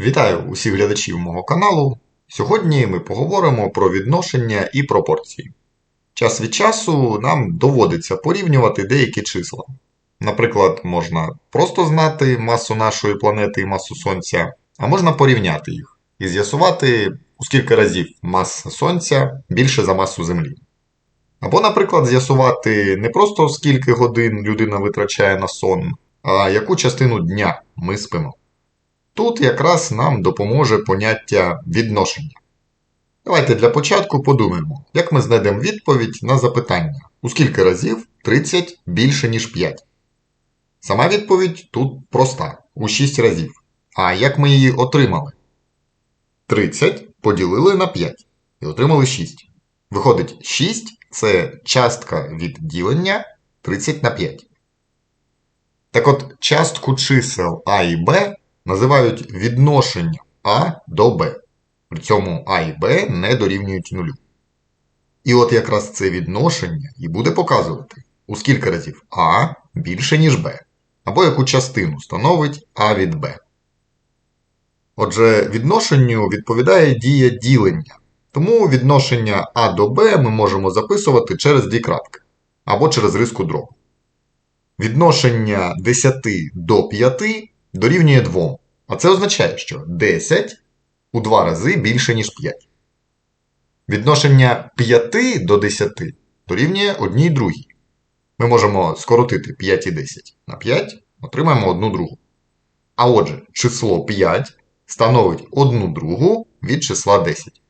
Вітаю усіх глядачів мого каналу. Сьогодні ми поговоримо про відношення і пропорції. Час від часу нам доводиться порівнювати деякі числа. Наприклад, можна просто знати масу нашої планети і масу Сонця, а можна порівняти їх і з'ясувати, у скільки разів маса Сонця більше за масу Землі. Або, наприклад, з'ясувати не просто скільки годин людина витрачає на сон, а яку частину дня ми спимо. Тут якраз нам допоможе поняття відношення. Давайте для початку подумаємо, як ми знайдемо відповідь на запитання, у скільки разів 30 більше, ніж 5. Сама відповідь тут проста у 6 разів. А як ми її отримали? 30 поділили на 5 і отримали 6. Виходить, 6 це частка від ділення 30 на 5. Так от, частку чисел А і Б називають відношенням А до Б. При цьому А і Б не дорівнюють нулю. І от якраз це відношення і буде показувати, у скільки разів А більше, ніж Б, або яку частину становить А від Б. Отже, відношенню відповідає дія ділення. Тому відношення А до Б ми можемо записувати через дві крапки або через риску дробу. Відношення 10 до 5 дорівнює 2. А це означає, що 10 у 2 рази більше, ніж 5. Відношення 5 до 10 дорівнює 1 другій. Ми можемо скоротити 5 і 10 на 5, отримаємо 1 другу. А отже, число 5 становить 1 другу від числа 10.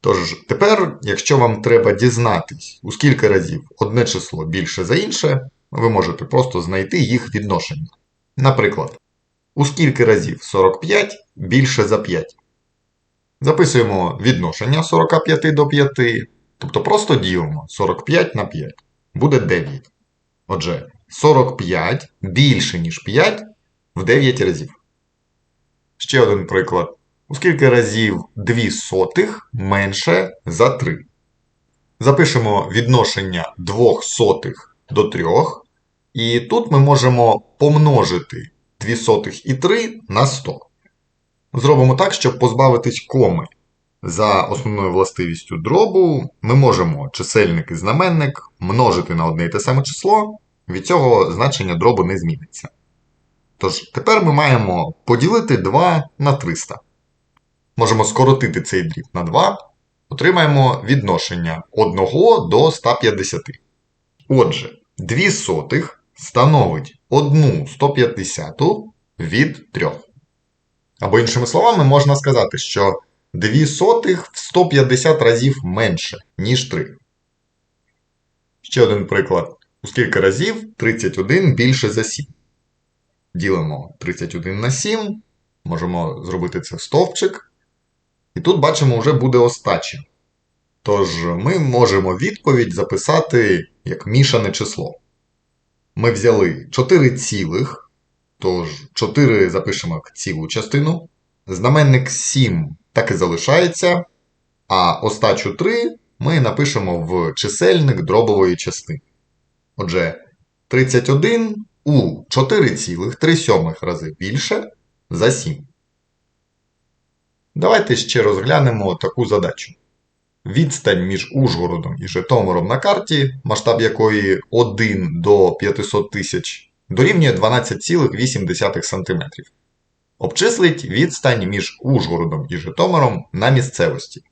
Тож, тепер, якщо вам треба дізнатись, у скільки разів одне число більше за інше, ви можете просто знайти їх відношення. Наприклад, у скільки разів 45 більше за 5. Записуємо відношення 45 до 5, тобто просто ділимо 45 на 5. Буде 9. Отже, 45 більше, ніж 5 в 9 разів. Ще один приклад. У скільки разів 2 сотих менше за 3. Запишемо відношення 2 сотих до 3. І тут ми можемо помножити 2 сотих і 3 на 100. Зробимо так, щоб позбавитись коми. За основною властивістю дробу ми можемо чисельник і знаменник множити на одне і те саме число, від цього значення дробу не зміниться. Тож, тепер ми маємо поділити 2 на 300. Можемо скоротити цей дріб на 2, отримаємо відношення 1 до 150. Отже, 2 сотих становить 1 150 від 3. Або іншими словами, можна сказати, що 2 сотих в 150 разів менше, ніж 3. Ще один приклад. У скільки разів 31 більше за 7. Ділимо 31 на 7. Можемо зробити це в стовпчик. І тут бачимо, вже буде остача. Тож ми можемо відповідь записати як мішане число. Ми взяли 4 цілих, тож 4 запишемо як цілу частину. Знаменник 7 так і залишається. А остачу 3 ми напишемо в чисельник дробової частини. Отже, 31 у 4,3 рази більше за 7. Давайте ще розглянемо таку задачу. Відстань між Ужгородом і Житомиром на карті, масштаб якої 1 до 500 тисяч, дорівнює 12,8 см. Обчислить відстань між Ужгородом і Житомиром на місцевості.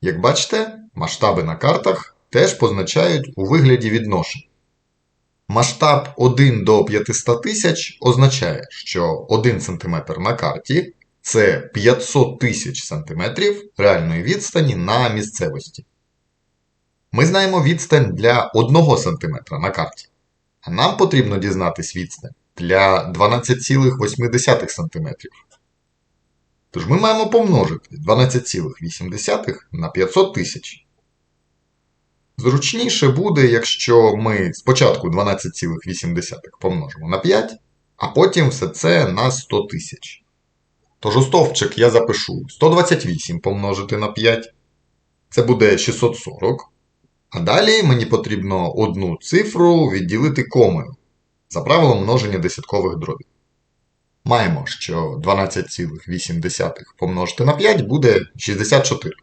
Як бачите, масштаби на картах теж позначають у вигляді відношень. Масштаб 1 до 500 тисяч означає, що 1 см на карті це 500 тисяч сантиметрів реальної відстані на місцевості. Ми знаємо відстань для 1 см на карті. А нам потрібно дізнатись відстань для 12,8 см. Тож ми маємо помножити 12,8 на 500 тисяч. Зручніше буде, якщо ми спочатку 12,8 помножимо на 5, а потім все це на 100 тисяч. Тож у стовпчик я запишу 128 помножити на 5. Це буде 640. А далі мені потрібно одну цифру відділити комою за правилом множення десяткових дробів. маємо, що 12,8 помножити на 5 буде 64.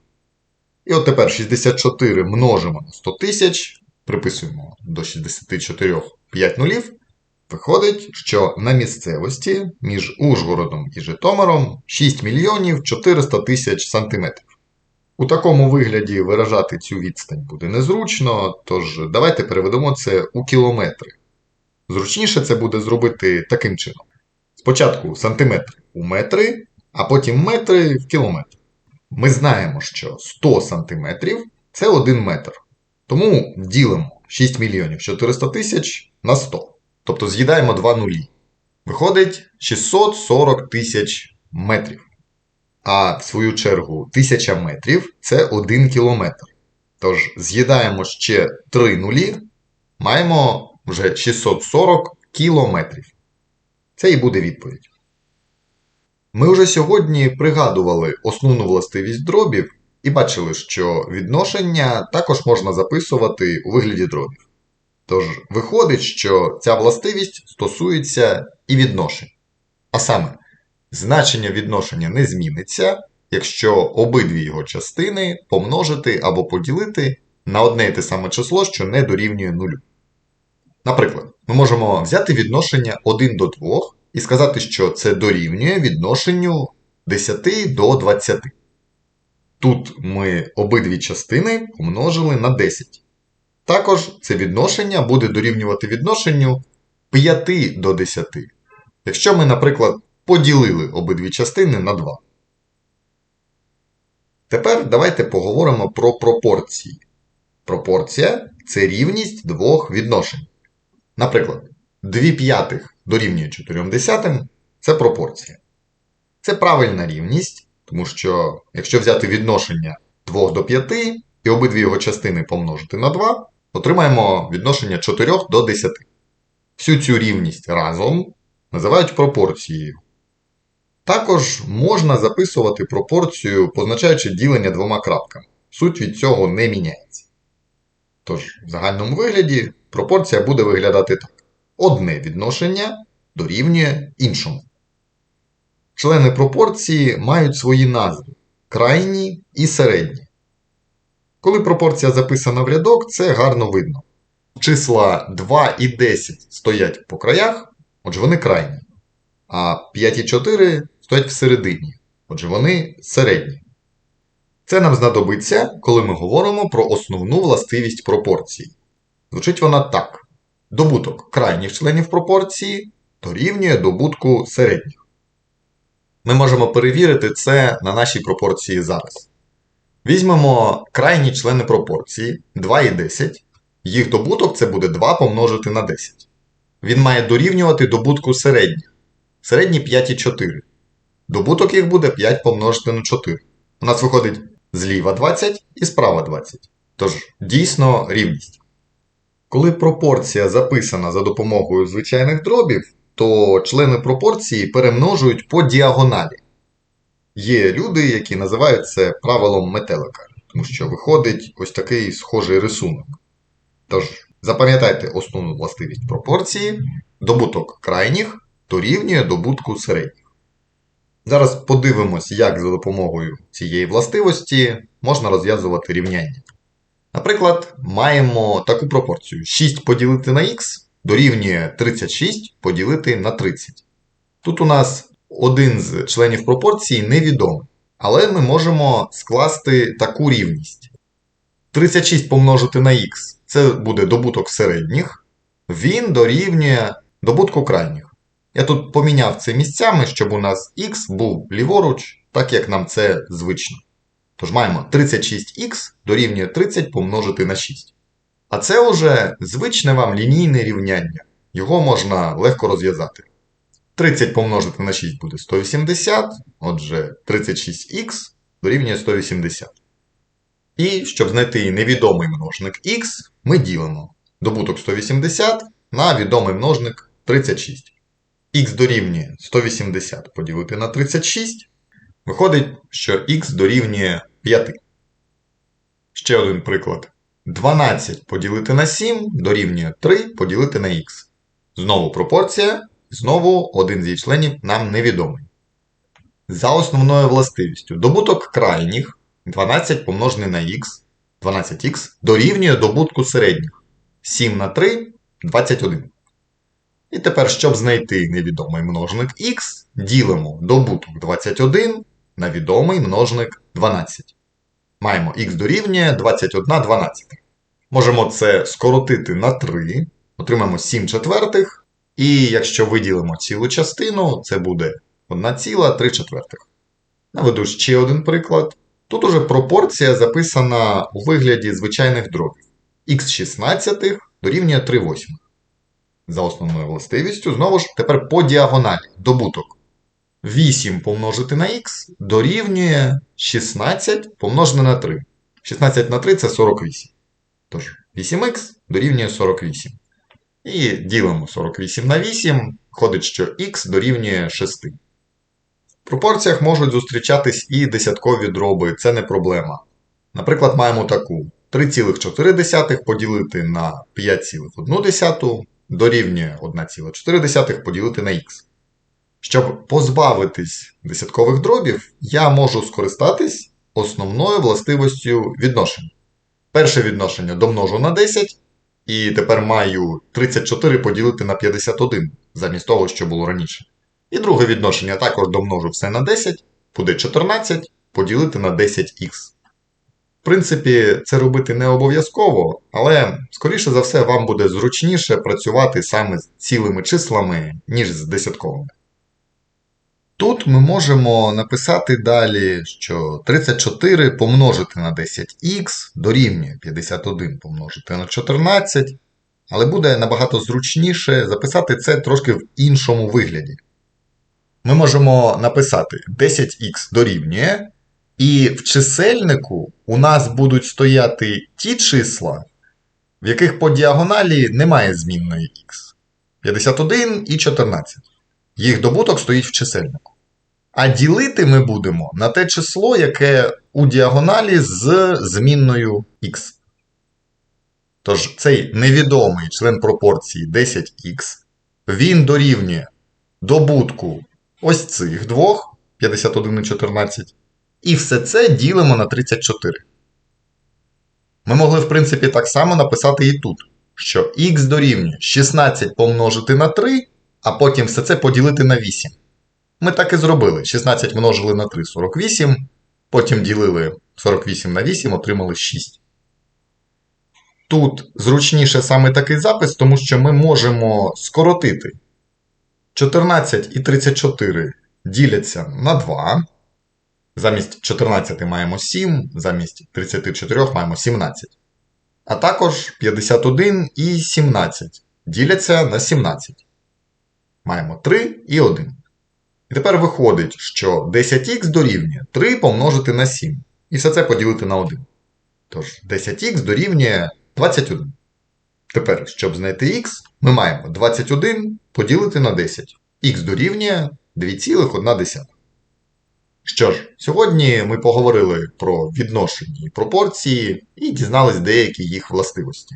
І от тепер 64 множимо на 100 тисяч, приписуємо до 64 5 нулів. Виходить, що на місцевості між Ужгородом і Житомиром 6 мільйонів 400 тисяч сантиметрів. У такому вигляді виражати цю відстань буде незручно, тож давайте переведемо це у кілометри. Зручніше це буде зробити таким чином. Спочатку сантиметри у метри, а потім метри в кілометр. Ми знаємо, що 100 сантиметрів це 1 метр. Тому ділимо 6 мільйонів 400 тисяч на 100. Тобто з'їдаємо 2 нулі. Виходить 640 тисяч метрів. А в свою чергу 1000 метрів це 1 кілометр. Тож з'їдаємо ще 3 нулі, маємо вже 640 кілометрів. Це і буде відповідь. Ми вже сьогодні пригадували основну властивість дробів і бачили, що відношення також можна записувати у вигляді дробів. Тож виходить, що ця властивість стосується і відношень. А саме, значення відношення не зміниться, якщо обидві його частини помножити або поділити на одне і те саме число, що не дорівнює нулю. Наприклад, ми можемо взяти відношення 1 до 2 і сказати, що це дорівнює відношенню 10 до 20. Тут ми обидві частини помножили на 10. Також це відношення буде дорівнювати відношенню 5 до 10. Якщо ми, наприклад, поділили обидві частини на 2. Tепер давайте поговоримо про пропорції. Пропорція це рівність двох відношень. Наприклад, 2 п'ятих дорівнює 4 десятим це пропорція. Це правильна рівність, тому що якщо взяти відношення 2 до 5 і обидві його частини помножити на 2, отримаємо відношення 4 до 10. Всю цю рівність разом називають пропорцією. Також можна записувати пропорцію, позначаючи ділення двома крапками. Суть від цього не міняється. Тож, в загальному вигляді пропорція буде виглядати так: одне відношення дорівнює іншому. Члени пропорції мають свої назви крайні і середні. Коли пропорція записана в рядок, це гарно видно. Числа 2 і 10 стоять по краях, отже вони крайні. А 5 і 4 стоять всередині, отже вони середні. Це нам знадобиться, коли ми говоримо про основну властивість пропорції. Звучить вона так: добуток крайніх членів пропорції дорівнює добутку середніх. Ми можемо перевірити це на нашій пропорції зараз. Візьмемо крайні члени пропорції 2 і 10. Їх добуток це буде 2 помножити на 10. Він має дорівнювати добутку середніх. Середні 5 і 4. Добуток їх буде 5 помножити на 4. У нас виходить зліва 20 і справа 20. Тож, дійсно рівність. Коли пропорція записана за допомогою звичайних дробів, то члени пропорції перемножують по діагоналі. Є люди, які називають це правилом метелика, тому що виходить ось такий схожий рисунок. Тож, запам'ятайте основну властивість пропорції, добуток крайніх дорівнює добутку середніх. Зараз подивимось, як за допомогою цієї властивості можна розв'язувати рівняння. Наприклад, маємо таку пропорцію: 6 поділити на х дорівнює 36 поділити на 30. Тут у нас один з членів пропорції невідомий, але ми можемо скласти таку рівність. 36 помножити на х це буде добуток середніх, він дорівнює добутку крайніх. Я тут поміняв це місцями, щоб у нас х був ліворуч, так як нам це звично. Тож маємо 36х дорівнює 30 помножити на 6. А це вже звичне вам лінійне рівняння. Його можна легко розв'язати. 30 помножити на 6 буде 180, отже, 36х дорівнює 180. І щоб знайти невідомий множник х, ми ділимо добуток 180 на відомий множник 36. Х дорівнює 180 поділити на 36. Виходить, що х дорівнює 5. Ще один приклад. 12 поділити на 7 дорівнює 3 поділити на х. Знову пропорція Знову один з її членів нам невідомий. За основною властивістю добуток крайніх 12 помножений на х, 12х дорівнює добутку середніх 7 на 3 21. І тепер, щоб знайти невідомий множник х, ділимо добуток 21 на відомий множник 12. Маємо х дорівнює 21 12. Можемо це скоротити на 3, отримаємо 7 четвертих. І якщо виділимо цілу частину, це буде 1,3 четвертих. Наведу ще один приклад. Тут уже пропорція записана у вигляді звичайних дробів. х 16 дорівнює 3 восьмих. За основною властивістю, знову ж тепер по діагоналі добуток. 8 помножити на х дорівнює 16 помножене на 3. 16 на 3 це 48. Тож 8х дорівнює 48. І ділимо 48 на 8, ходить, що х дорівнює 6. В пропорціях можуть зустрічатись і десяткові дроби, це не проблема. Наприклад, маємо таку 3,4 поділити на 5,1 дорівнює 1,4 поділити на х. Щоб позбавитись десяткових дробів, я можу скористатись основною властивостю відношення. Перше відношення домножу на 10, і тепер маю 34 поділити на 51, замість того, що було раніше. І друге відношення також домножу все на 10, буде 14 поділити на 10х. В принципі, це робити не обов'язково, але, скоріше за все, вам буде зручніше працювати саме з цілими числами, ніж з десятковими. Тут ми можемо написати далі, що 34 помножити на 10х дорівнює 51 помножити на 14, але буде набагато зручніше записати це трошки в іншому вигляді. Ми можемо написати 10х дорівнює, і в чисельнику у нас будуть стояти ті числа, в яких по діагоналі немає змінної х. 51 і 14. Їх добуток стоїть в чисельнику. А ділити ми будемо на те число, яке у діагоналі з змінною х. Тож цей невідомий член пропорції 10х, він дорівнює добутку ось цих двох 51 і 14. І все це ділимо на 34. Ми могли, в принципі, так само написати і тут, що х дорівнює 16 помножити на 3, а потім все це поділити на 8. Ми так і зробили. 16 множили на 3 48, потім ділили 48 на 8, отримали 6. Тут зручніше саме такий запис, тому що ми можемо скоротити 14 і 34 діляться на 2. Замість 14 маємо 7, замість 34 маємо 17. А також 51 і 17 діляться на 17. Маємо 3 і 1. І тепер виходить, що 10х дорівнює 3 помножити на 7. І все це поділити на 1. Тож 10х дорівнює 21. Тепер, щоб знайти х, ми маємо 21 поділити на 10. Х дорівнює 2,1. Що ж, сьогодні ми поговорили про відношення і пропорції і дізнались деякі їх властивості.